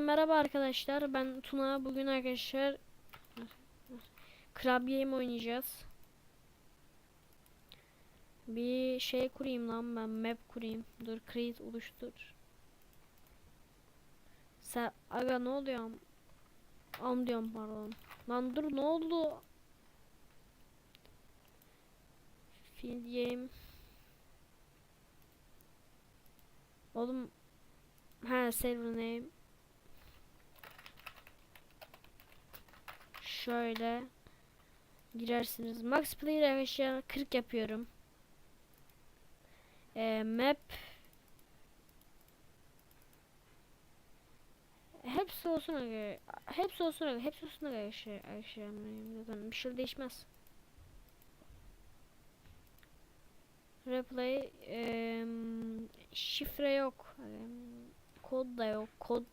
Merhaba arkadaşlar. Ben Tuna. Bugün arkadaşlar Crab Game oynayacağız. Bir şey kurayım lan ben map kurayım. Dur create oluştur. Sen aga ne oluyor? Am diyorum pardon. Lan dur ne oldu? Field game. Oğlum Ha server name Şöyle girersiniz. Max player arkadaşlar 40 yapıyorum. Ee, map hepsi olsun aga. Hepsi olsun aga. Hepsi olsun aga. Arkadaşlar zaten bir şey değişmez. Replay em, şifre yok. Em, Kod da yok. Kod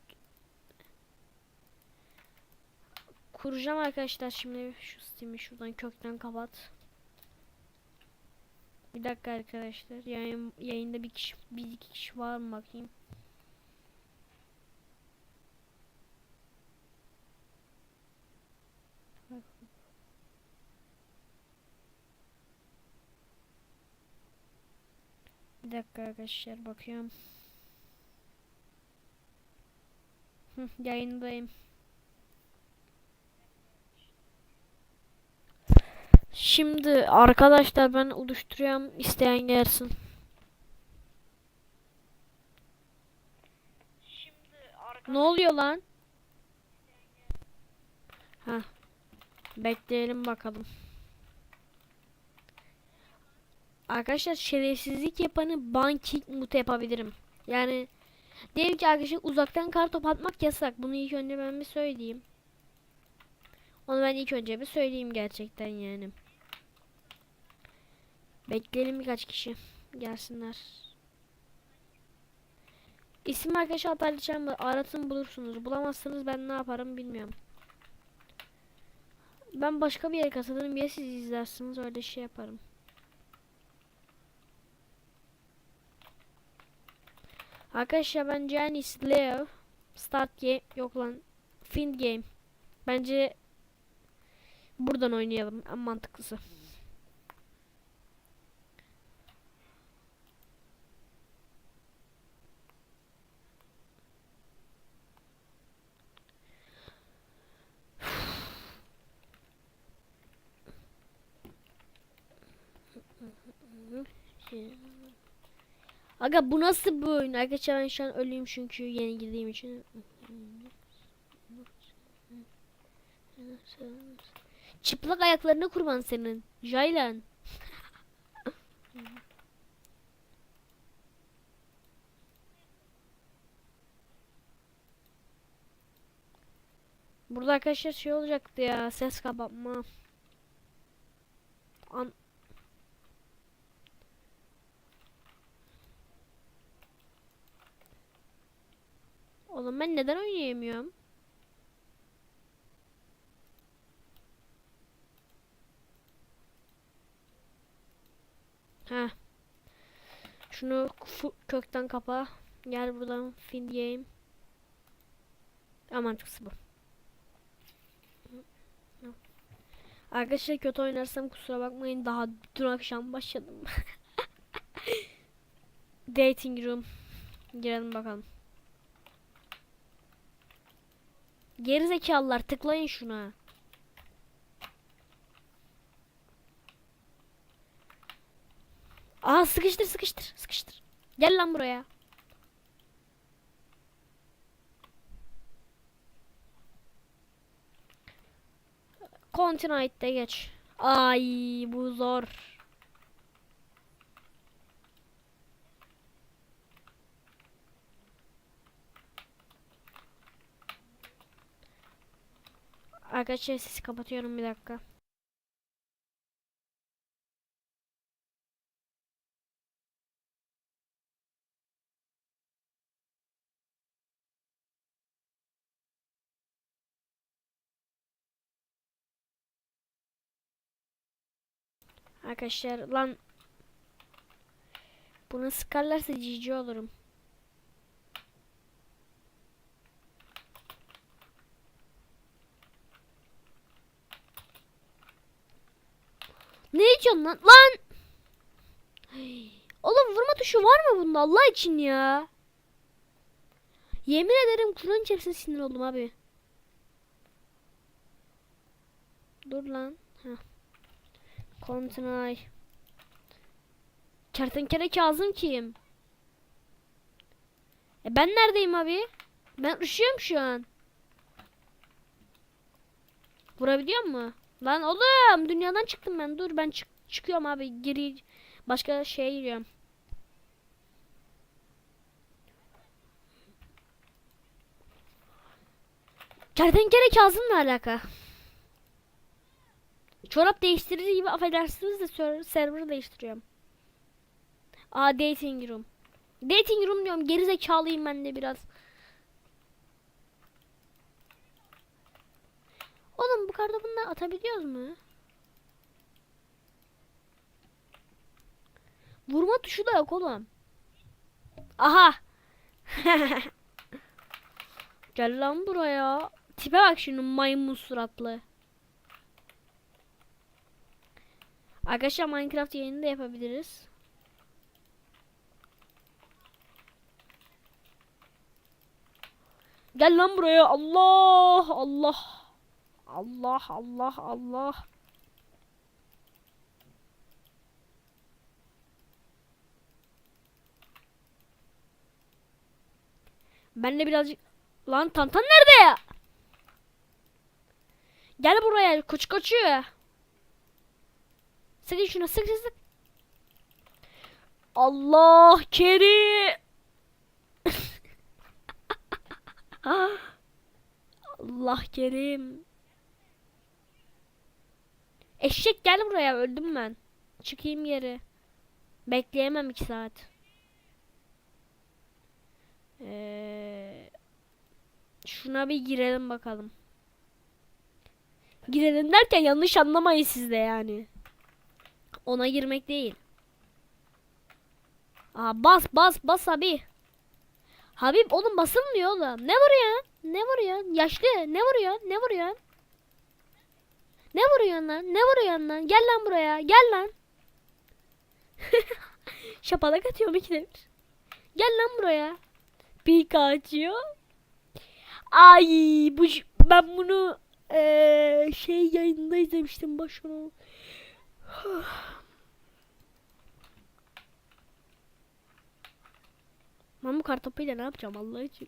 Kuracağım arkadaşlar şimdi şu Steam'i şuradan kökten kapat. Bir dakika arkadaşlar. Yayın, yayında bir kişi bir iki kişi var mı bakayım. Bir dakika arkadaşlar bakıyorum. Yayındayım. Şimdi arkadaşlar ben oluşturuyorum isteyen gelsin. Ne oluyor lan? Ha. Bekleyelim bakalım. Arkadaşlar şerefsizlik yapanı ban kick mute yapabilirim. Yani diyelim ki arkadaşlar uzaktan kar top atmak yasak. Bunu ilk önce ben bir söyleyeyim. Onu ben ilk önce bir söyleyeyim gerçekten yani. Bekleyelim birkaç kişi gelsinler. İsim arkadaşlar paylaşacağım? Aratın bulursunuz. Bulamazsanız ben ne yaparım bilmiyorum. Ben başka bir yere katılırım ya siz izlersiniz öyle şey yaparım. Arkadaşlar bence en iyisi Leo Start game yok lan Find game Bence buradan oynayalım en mantıklısı. Aga bu nasıl bir oyun? Arkadaşlar ben şu an ölüyüm çünkü yeni girdiğim için. Çıplak ayaklarını kurban senin. Jaylan. Burada arkadaşlar şey olacaktı ya ses kapatma. An Oğlum ben neden oynayamıyorum? Ha. Şunu kökten kapa. Gel buradan fin game. Aman çıksı bu. Arkadaşlar kötü oynarsam kusura bakmayın. Daha dün akşam başladım. Dating room. Girelim bakalım. Gerizekalılar tıklayın şuna. Aa sıkıştır sıkıştır sıkıştır. Gel lan buraya. Continue'de geç. Ay bu zor. Arkadaşlar sesi kapatıyorum bir dakika. Arkadaşlar lan bunu sıkarlarsa cici olurum. Ne diyorsun lan? Lan! Oğlum vurma tuşu var mı bunda Allah için ya? Yemin ederim kulağın içerisine sinir oldum abi. Dur lan. Continue. Kertenkele Kazım kim? E ben neredeyim abi? Ben üşüyorum şu an. Vurabiliyor mu? Lan oğlum dünyadan çıktım ben. Dur ben çık çıkıyorum abi. Geri başka şeye giriyorum. Kertenkele Kazım'la alaka. Çorap değiştirir gibi affedersiniz de ser- server'ı değiştiriyorum. Aa dating room. Dating room diyorum geri zekalıyım ben de biraz. Oğlum bu karda bunları atabiliyoruz mu? Vurma tuşu da yok oğlum. Aha. Gel lan buraya. Tipe bak şunun maymun suratlı. Arkadaşlar Minecraft yayını da yapabiliriz. Gel lan buraya. Allah Allah. Allah Allah Allah. Ben de birazcık lan Tantan nerede ya? Gel buraya koç koçu. Sıkın şuna sık sık sık. Allah keri. Allah kerim. Eşek gel buraya öldüm ben. Çıkayım yeri. Bekleyemem iki saat. Ee, şuna bir girelim bakalım. Girelim derken yanlış anlamayın siz de yani. Ona girmek değil. Aa bas bas bas abi. Habib oğlum basılmıyor oğlum. Ne vuruyor? Ne vuruyor? Yaşlı ne vuruyor? Ne vuruyor? Ne vuruyorsun lan? Ne vuruyorsun lan? Gel lan buraya. Gel lan. Şapalak atıyorum ikide bir. Gel lan buraya. Pikachu. Ay bu ben bunu eee, şey yayında izlemiştim başına. Ben bu kartopuyla ne yapacağım Allah için?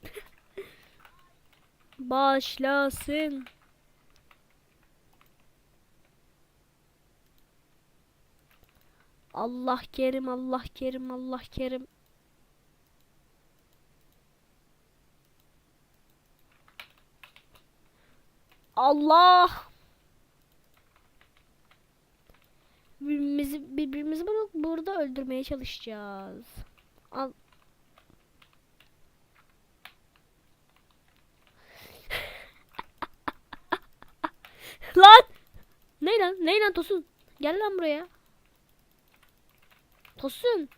Başlasın. Allah kerim, Allah kerim, Allah kerim. Allah. Birbirimizi, birbirimizi burada öldürmeye çalışacağız. Al. Lan! Ne lan? Ne lan Tosun? Gel lan buraya. Tosun.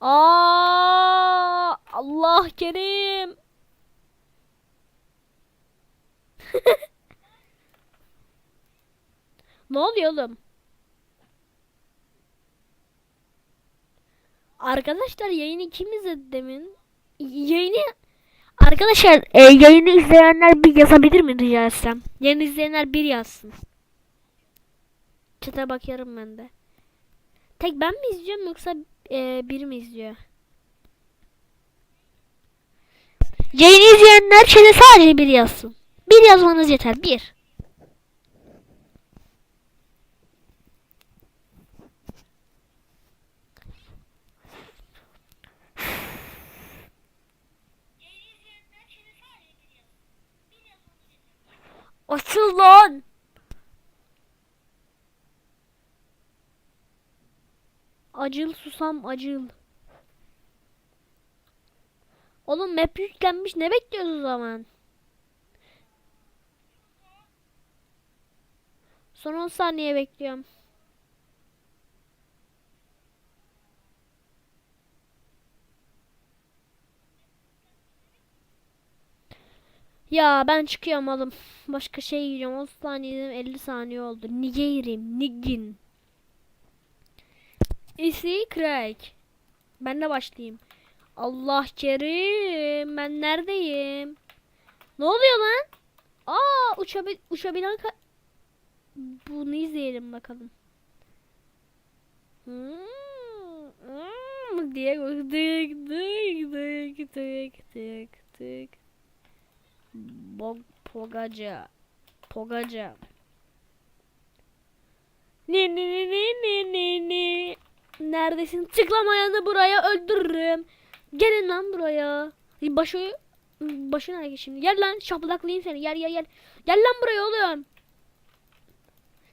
Aa! Allah kerim. ne oluyor oğlum? Arkadaşlar yayını kim izledi demin? Yayını Arkadaşlar e, yayını izleyenler bir yazabilir mi rica etsem? Yayını izleyenler bir yazsın. Çete bakıyorum ben de. Tek ben mi izliyorum yoksa e, biri mi izliyor? Yayını izleyenler çete sadece bir yazsın. Bir yazmanız yeter. Bir. Açıl lan. Acıl susam acıl. Oğlum map yüklenmiş ne bekliyoruz o zaman? Son 10 saniye bekliyorum. Ya ben çıkıyorum oğlum. Başka şey yiyeceğim. 30 saniye 50 saniye oldu. Niye gireyim? Nigin. Isi crack. Ben de başlayayım. Allah kerim. Ben neredeyim? Ne oluyor lan? Aa uçabil uçabilen Bunu izleyelim bakalım. Hmm, hmm diye dık dık dık dık dık dık. Bog pogaca. Pogaca. Ne ne ne ne ne ne ne. Neredesin? Tıklamayanı buraya öldürürüm. Gelin lan buraya. Başı başı nerede şimdi? Gel lan şaplaklayayım seni. Gel gel gel. Gel lan buraya oğlum.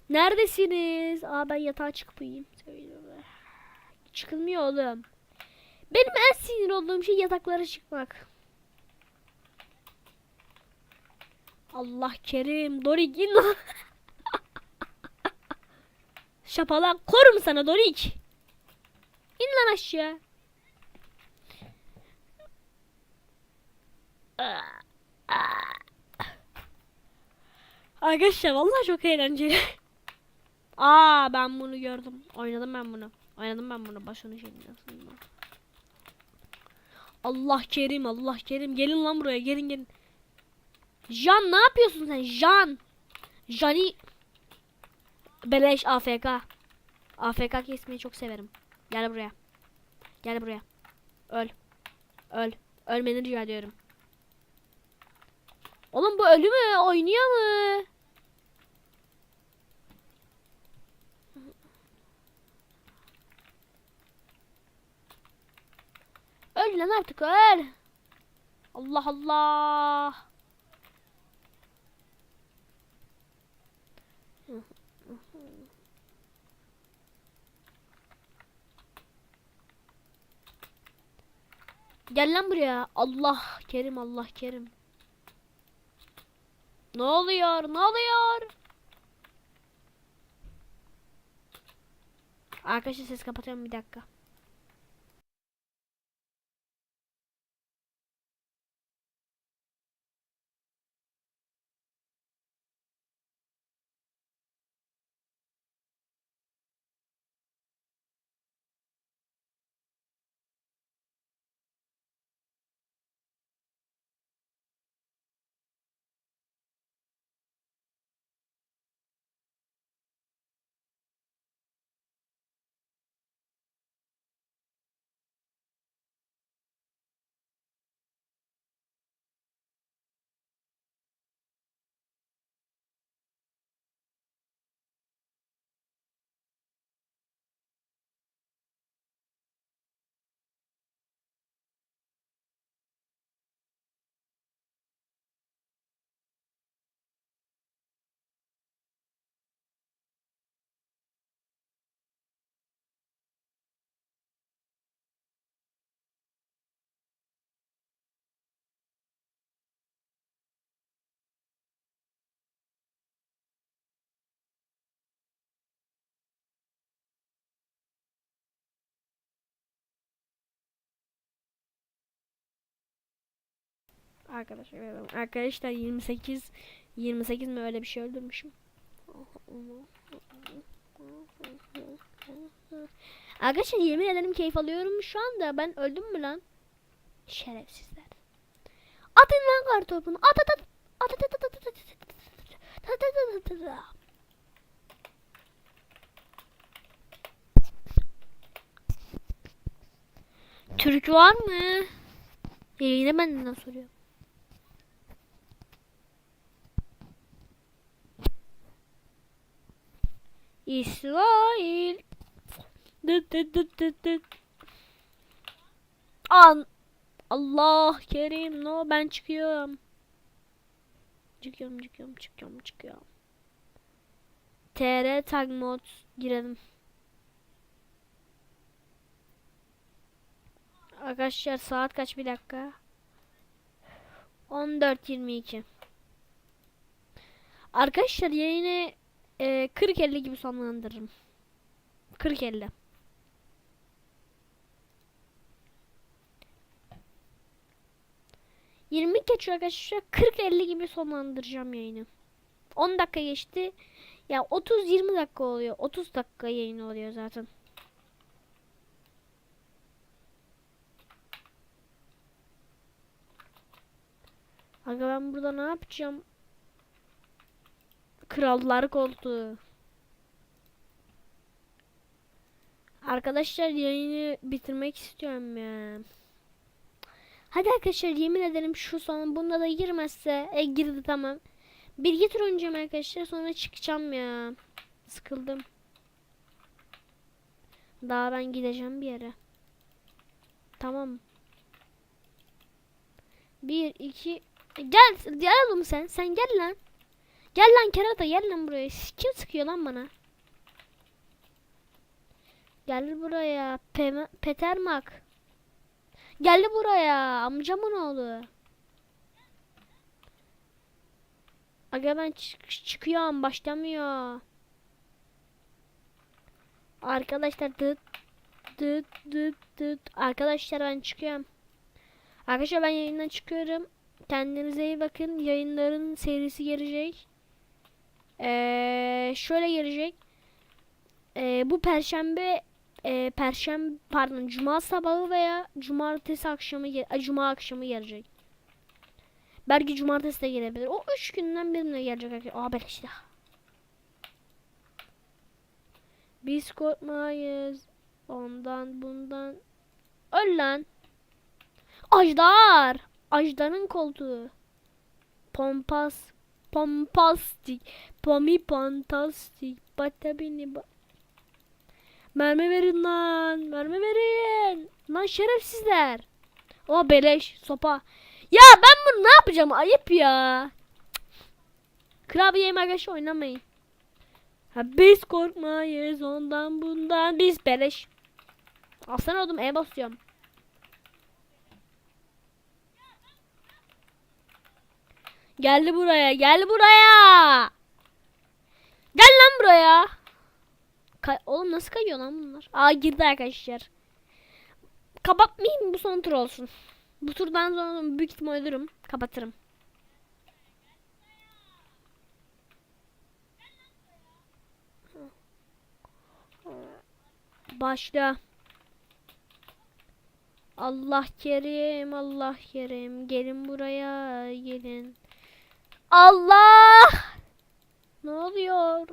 Neredesiniz? Aa ben yatağa çıkıp uyuyayım. Çıkılmıyor oğlum. Benim en sinir olduğum şey yataklara çıkmak. Allah kerim. Dorik in lan. Şapalak korum sana Dorik. İn lan aşağı. Arkadaşlar vallahi çok eğlenceli. Aa ben bunu gördüm. Oynadım ben bunu. Oynadım ben bunu. Başını şeyini aslında. Allah kerim Allah kerim. Gelin lan buraya gelin gelin. Jan ne yapıyorsun sen? Jan. Jani. Beleş AFK. AFK kesmeyi çok severim. Gel buraya. Gel buraya. Öl. Öl. Ölmeni rica ediyorum. Oğlum bu ölü mü? Oynuyor mu? Öl lan artık öl. Allah Allah. Gel lan buraya. Allah kerim Allah kerim. Ne oluyor? Ne oluyor? Arkadaşlar ses kapatıyorum bir dakika. Arkadaşlar arkadaşlar 28 28 mi öyle bir şey öldürmüşüm. Arkadaşlar yemin ederim keyif alıyorum şu anda. Ben öldüm mü lan? Şerefsizler. Atın lan kartopunu. At at at. At at at at at. At at at at. Türk var mı? Yine benden soruyor. İsrail. An Allah kerim no ben çıkıyorum. Çıkıyorum çıkıyorum çıkıyorum çıkıyorum. TR tag mod girelim. Arkadaşlar saat kaç bir dakika? 14.22 Arkadaşlar yayını e, 40-50 gibi sonlandırırım. 40-50 20 geçiyor arkadaşlar. 40-50 gibi sonlandıracağım yayını. 10 dakika geçti. Ya 30-20 dakika oluyor. 30 dakika yayın oluyor zaten. Aga ben burada ne yapacağım? Krallar koltuğu. Arkadaşlar yayını bitirmek istiyorum ya. Hadi arkadaşlar yemin ederim şu son bunda da girmezse e girdi tamam. Bir iki tur oynayacağım arkadaşlar sonra çıkacağım ya. Sıkıldım. Daha ben gideceğim bir yere. Tamam. Bir iki gel gel oğlum sen sen gel lan. Gel lan kerata gel lan buraya. Kim sıkıyor lan bana? Gel buraya. Pe Petermak. Geldi buraya. Amcamın oğlu. Aga ben çık çıkıyorum. Başlamıyor. Arkadaşlar dıt dıt dıt dıt. Arkadaşlar ben çıkıyorum. Arkadaşlar ben yayından çıkıyorum. Kendinize iyi bakın. Yayınların serisi gelecek. Ee, şöyle gelecek. Ee, bu perşembe e, perşembe pardon cuma sabahı veya cumartesi akşamı ay, cuma akşamı gelecek. Belki cumartesi de gelebilir. O üç günden birine gelecek arkadaşlar. Aa beleş ya. Biz korkmayız. Ondan bundan. Öl lan. Ajdar. Ajdar'ın koltuğu. Pompas. Pompastik. Pomi fantastik. Bata beni ba Mermi verin lan. Mermi verin. Lan şerefsizler. O beleş sopa. Ya ben bunu ne yapacağım? Ayıp ya. Klavye arkadaşlar oynamayın. Ha biz korkmayız ondan bundan biz beleş. Alsana oğlum E basıyorum. Geldi buraya, gel buraya. Gel lan buraya. Kay Oğlum nasıl kayıyor lan bunlar? Aa girdi arkadaşlar. Kapatmayayım bu son tur olsun. Bu turdan sonra büyük ihtimal ölürüm. Kapatırım. Başla. Allah kerim, Allah kerim. Gelin buraya, gelin. Allah! Ne oluyor?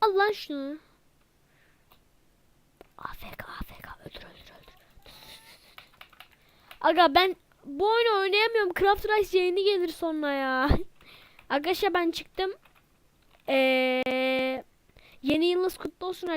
Al lan şunu. AFK AFK öldür öldür öldür. Aga ben bu oyunu oynayamıyorum. Craft Rice yayını gelir sonra ya. Arkadaşlar ben çıktım. Ee, yeni yılınız kutlu olsun.